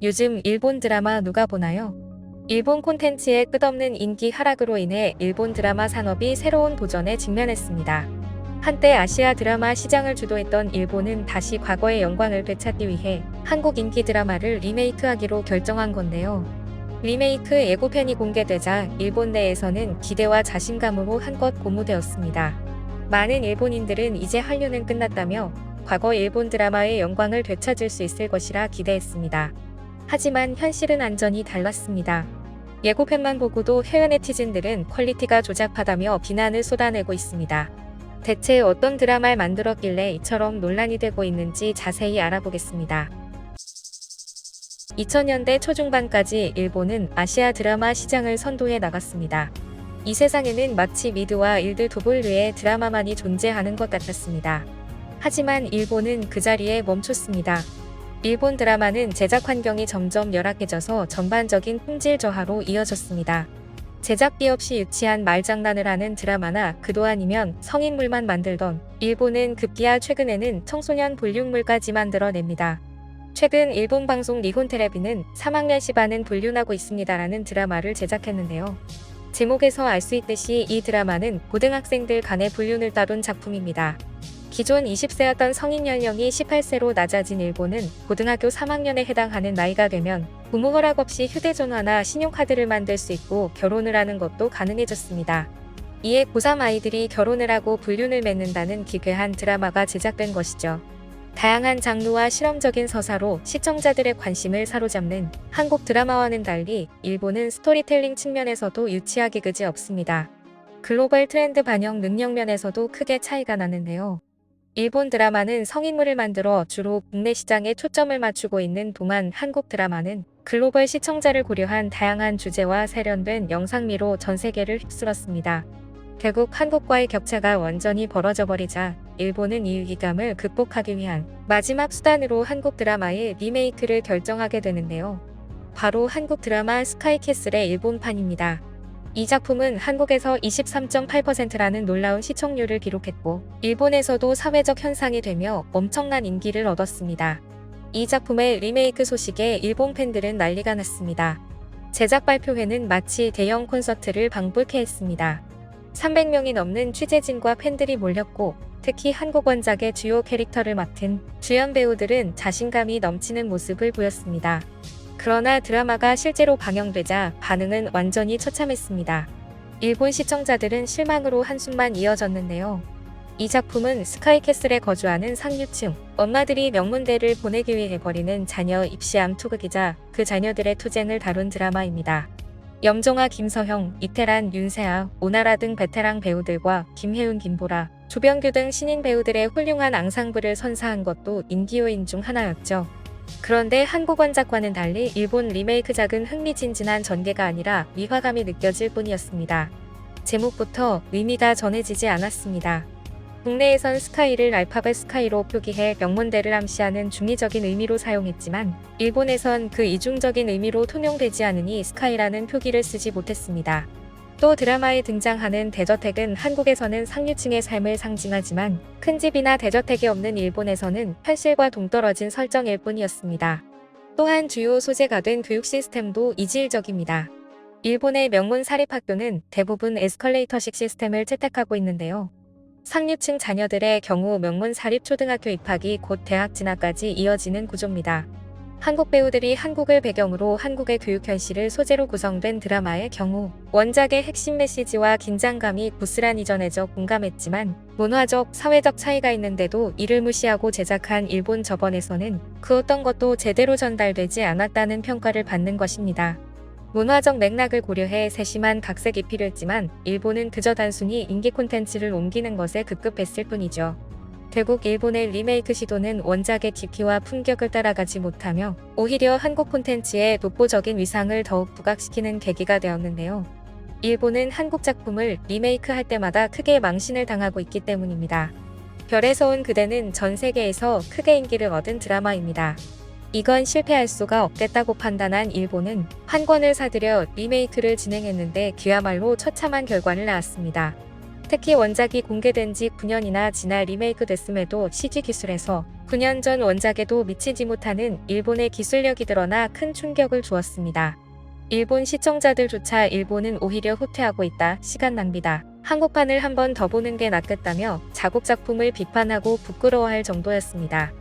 요즘 일본 드라마 누가 보나요? 일본 콘텐츠의 끝없는 인기 하락으로 인해 일본 드라마 산업이 새로운 도전에 직면했습니다. 한때 아시아 드라마 시장을 주도했던 일본은 다시 과거의 영광을 되찾기 위해 한국 인기 드라마를 리메이크하기로 결정한 건데요. 리메이크 예고편이 공개되자 일본 내에서는 기대와 자신감으로 한껏 고무되었습니다. 많은 일본인들은 이제 한류는 끝났다며 과거 일본 드라마의 영광을 되찾을 수 있을 것이라 기대했습니다. 하지만 현실은 완전히 달랐습니다. 예고편만 보고도 해외 네티즌들은 퀄리티가 조잡하다며 비난을 쏟아내고 있습니다. 대체 어떤 드라마를 만들었길래 이처럼 논란이 되고 있는지 자세히 알아보겠습니다. 2000년대 초중반까지 일본은 아시아 드라마 시장을 선도해 나갔습니다. 이 세상에는 마치 미드와 일드 도블류의 드라마만이 존재하는 것 같았습니다. 하지만 일본은 그 자리에 멈췄습니다. 일본 드라마는 제작 환경이 점점 열악해져서 전반적인 품질 저하로 이어졌습니다. 제작비 없이 유치한 말장난을 하는 드라마나 그도 아니면 성인물만 만들던 일본은 급기야 최근에는 청소년 볼륨물까지 만들어냅니다. 최근 일본 방송 니혼 테레비는 3학년 10반은 불륜하고 있습니다라는 드라마를 제작했는데요. 제목에서 알 수 있듯이 이 드라마는 고등학생들 간의 불륜을 다룬 작품입니다. 기존 20세였던 성인 연령이 18세로 낮아진 일본은 고등학교 3학년에 해당하는 나이가 되면 부모 허락 없이 휴대전화나 신용카드를 만들 수 있고 결혼을 하는 것도 가능해졌습니다. 이에 고3 아이들이 결혼을 하고 불륜을 맺는다는 기괴한 드라마가 제작된 것이죠. 다양한 장르와 실험적인 서사로 시청자들의 관심을 사로잡는 한국 드라마와는 달리 일본은 스토리텔링 측면에서도 유치하기 그지 없습니다. 글로벌 트렌드 반영 능력 면에서도 크게 차이가 나는데요. 일본 드라마는 성인물을 만들어 주로 국내 시장에 초점을 맞추고 있는 동안 한국 드라마는 글로벌 시청자를 고려한 다양한 주제와 세련된 영상미로 전 세계를 휩쓸었습니다. 결국 한국과의 격차가 완전히 벌어져 버리자 일본은 이 위기감을 극복하기 위한 마지막 수단으로 한국 드라마의 리메이크를 결정하게 되는데요. 바로 한국 드라마 스카이캐슬의 일본판입니다. 이 작품은 한국에서 23.8%라는 놀라운 시청률을 기록했고, 일본에서도 사회적 현상이 되며 엄청난 인기를 얻었습니다. 이 작품의 리메이크 소식에 일본 팬들은 난리가 났습니다. 제작 발표회는 마치 대형 콘서트를 방불케 했습니다. 300명이 넘는 취재진과 팬들이 몰렸고, 특히 한국 원작의 주요 캐릭터를 맡은 주연 배우들은 자신감이 넘치는 모습을 보였습니다. 그러나 드라마가 실제로 방영되자 반응은 완전히 처참했습니다. 일본 시청자들은 실망으로 한숨만 이어졌는데요. 이 작품은 스카이캐슬에 거주하는 상류층 엄마들이 명문대를 보내기 위해 벌이는 자녀 입시암 투극이자 그 자녀들의 투쟁을 다룬 드라마입니다. 염종아, 김서형, 이태란, 윤세아, 오나라 등 베테랑 배우들과 김혜운, 김보라, 조병규 등 신인 배우들의 훌륭한 앙상블을 선사한 것도 인기요인 중 하나였죠. 그런데 한국 원작과는 달리 일본 리메이크작은 흥미진진한 전개가 아니라 위화감이 느껴질 뿐이었습니다. 제목부터 의미가 전해지지 않았습니다. 국내에선 스카이를 알파벳 스카이로 표기해 명문대를 암시하는 중의적인 의미로 사용했지만 일본에선 그 이중적인 의미로 통용되지 않으니 스카이라는 표기를 쓰지 못했습니다. 또 드라마에 등장하는 대저택은 한국에서는 상류층의 삶을 상징하지만 큰 집이나 대저택이 없는 일본에서는 현실과 동떨어진 설정일 뿐이었습니다. 또한 주요 소재가 된 교육 시스템도 이질적입니다. 일본의 명문 사립학교는 대부분 에스컬레이터식 시스템을 채택하고 있는데요. 상류층 자녀들의 경우 명문 사립초등학교 입학이 곧 대학 진학까지 이어지는 구조입니다. 한국 배우들이 한국을 배경으로 한국의 교육 현실을 소재로 구성된 드라마의 경우 원작의 핵심 메시지와 긴장감이 부스란히 전해져 공감했지만 문화적, 사회적 차이가 있는데도 이를 무시하고 제작한 일본 저번에서는 그 어떤 것도 제대로 전달되지 않았다는 평가를 받는 것입니다. 문화적 맥락을 고려해 세심한 각색이 필요했지만 일본은 그저 단순히 인기 콘텐츠를 옮기는 것에 급급했을 뿐이죠. 결국 일본의 리메이크 시도는 원작의 깊이와 품격을 따라가지 못하며 오히려 한국 콘텐츠의 독보적인 위상을 더욱 부각시키는 계기가 되었는데요. 일본은 한국 작품을 리메이크할 때마다 크게 망신을 당하고 있기 때문입니다. 별에서 온 그대는 전 세계에서 크게 인기를 얻은 드라마입니다. 이건 실패할 수가 없겠다고 판단한 일본은 한 권을 사들여 리메이크를 진행했는데 그야말로 처참한 결과를 낳았습니다. 특히 원작이 공개된 지 9년이나 지나 리메이크 됐음에도 CG 기술에서 9년 전 원작에도 미치지 못하는 일본의 기술력이 드러나 큰 충격을 주었습니다. 일본 시청자들조차 일본은 오히려 후퇴하고 있다. 시간 낭비다. 한국판을 한 번 더 보는 게 낫겠다며 자국 작품을 비판하고 부끄러워할 정도였습니다.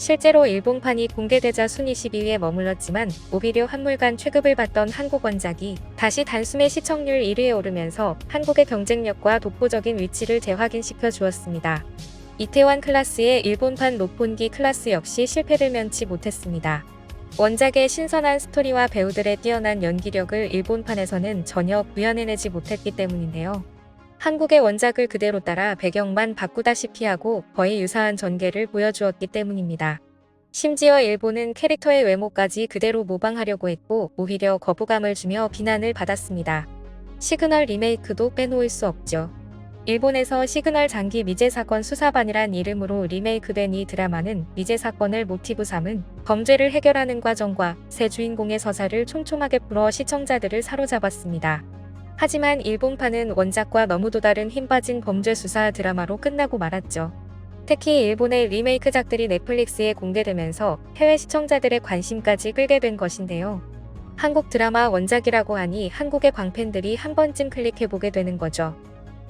실제로 일본판이 공개되자 순위 10위에 머물렀지만 오히려 한물간 취급을 받던 한국 원작이 다시 단숨에 시청률 1위에 오르면서 한국의 경쟁력과 독보적인 위치를 재확인시켜 주었습니다. 이태원 클라스의 일본판 로폰기 클라스 역시 실패를 면치 못했습니다. 원작의 신선한 스토리와 배우들의 뛰어난 연기력을 일본판에서는 전혀 구현해내지 못했기 때문인데요. 한국의 원작을 그대로 따라 배경만 바꾸다시피 하고 거의 유사한 전개를 보여주었기 때문입니다. 심지어 일본은 캐릭터의 외모까지 그대로 모방하려고 했고 오히려 거부감을 주며 비난을 받았습니다. 시그널 리메이크도 빼놓을 수 없죠. 일본에서 시그널 장기 미제 사건 수사반이란 이름으로 리메이크된 이 드라마는 미제 사건을 모티브 삼은 범죄를 해결하는 과정과 새 주인공의 서사를 촘촘하게 풀어 시청자들을 사로잡았습니다. 하지만 일본판은 원작과 너무도 다른 힘빠진 범죄 수사 드라마로 끝나고 말았죠. 특히 일본의 리메이크작들이 넷플릭스에 공개되면서 해외 시청자들의 관심까지 끌게 된 것인데요. 한국 드라마 원작이라고 하니 한국의 광팬들이 한 번쯤 클릭해보게 되는 거죠.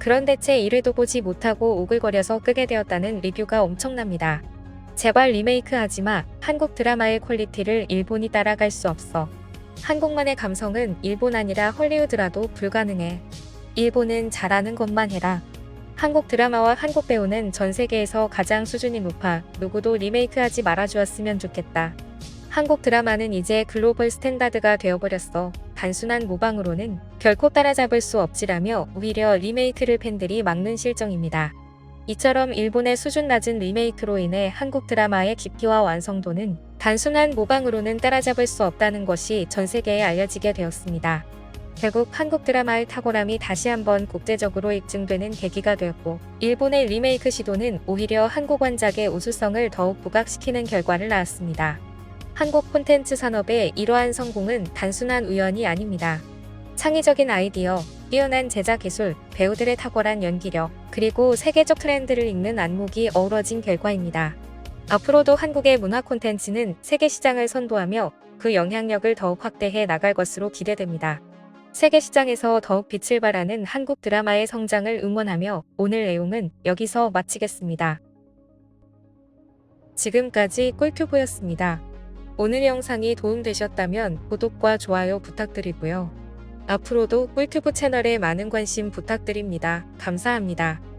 그런데 채 1회도 보지 못하고 오글거려서 끄게 되었다는 리뷰가 엄청납니다. 제발 리메이크 하지마. 한국 드라마의 퀄리티를 일본이 따라갈 수 없어. 한국만의 감성은 일본 아니라 헐리우드라도 불가능해. 일본은 잘하는 것만 해라. 한국 드라마와 한국 배우는 전 세계에서 가장 수준이 높아 누구도 리메이크하지 말아주었으면 좋겠다. 한국 드라마는 이제 글로벌 스탠다드가 되어버렸어. 단순한 모방으로는 결코 따라잡을 수 없지라며 오히려 리메이크를 팬들이 막는 실정입니다. 이처럼 일본의 수준 낮은 리메이크로 인해 한국 드라마의 깊이와 완성도는 단순한 모방으로는 따라잡을 수 없다는 것이 전 세계에 알려지게 되었습니다. 결국 한국 드라마의 탁월함이 다시 한번 국제적으로 입증되는 계기가 되었고, 일본의 리메이크 시도는 오히려 한국 원작의 우수성을 더욱 부각시키는 결과를 낳았습니다. 한국 콘텐츠 산업의 이러한 성공은 단순한 우연이 아닙니다. 창의적인 아이디어, 뛰어난 제작 기술, 배우들의 탁월한 연기력, 그리고 세계적 트렌드를 읽는 안목이 어우러진 결과입니다. 앞으로도 한국의 문화 콘텐츠는 세계 시장을 선도하며 그 영향력을 더욱 확대해 나갈 것으로 기대됩니다. 세계 시장에서 더욱 빛을 발하는 한국 드라마의 성장을 응원하며 오늘 내용은 여기서 마치겠습니다. 지금까지 꿀튜브였습니다. 오늘 영상이 도움되셨다면 구독과 좋아요 부탁드리고요. 앞으로도 꿀튜브 채널에 많은 관심 부탁드립니다. 감사합니다.